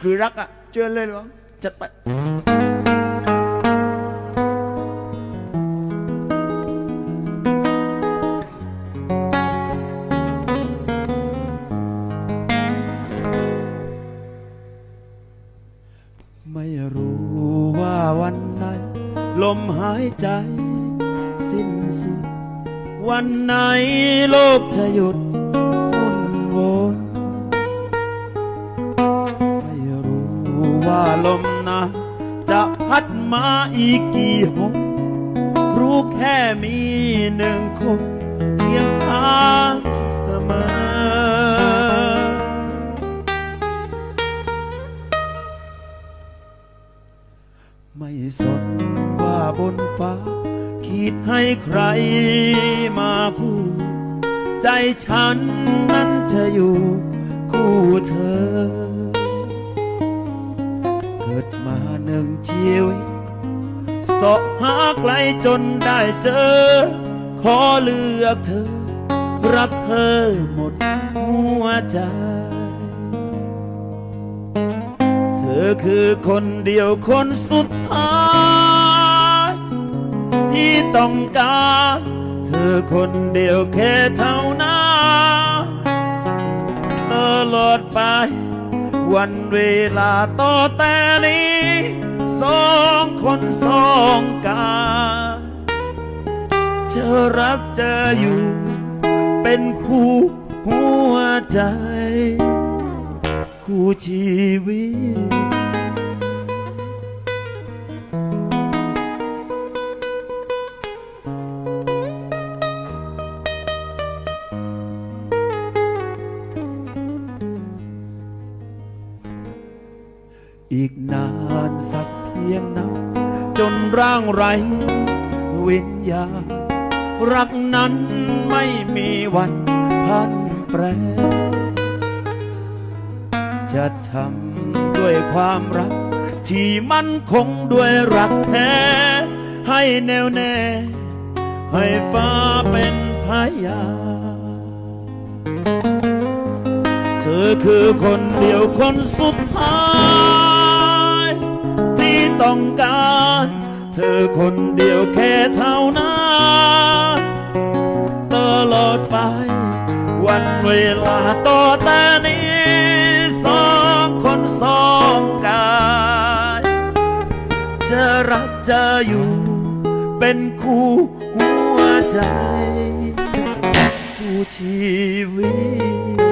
คือรักอะเชิญเลยหลวงจัดไปไม่รู้ว่าวันไหน ลมหายใจ สิ้นสุด วันไหนโลกจะหยุด ว่าลมนาจะพัดมาอีกกี่หนรู้แค่มีหนึ่งคนเคียงข้างเสมอไม่สนว่าบนฟ้าคิดให้ใครมาคู่ ใจฉันนั้นจะอยู่ คู่เธอ ดมาหนึ่งชีวิตสาะหาไกลจนได้เจอ ขอเลือกเธอ รักเธอหมดหัวใจ เธอคือคนเดียวคนสุดท้าย ที่ต้องการ เธอคนเดียวแค่เท่านั้นตลอดไป วันเวลาต่อแต่นี้ สองคนสองกายจะรักจะอยู่ เป็นคู่หัวใจ คู่ชีวิต อีกนานสักเพียงนั้นจนร่างไรวิญญาณรักนั้นไม่มีวันพันแปร จะทำด้วยความรัก ที่มั่นคงด้วยรักแท้ ให้แน่วแน่ ให้ฟ้าเป็นพยานเธอคือคนเดียวคนสุดท้าย ต้องการ เธอคนเดียวแค่เท่านั้นตลอดไป วันเวลาต่อแต่นี้สองคนสองกายจะรักจะอยู่เป็นคู่หัวใจ คู่ชีวิต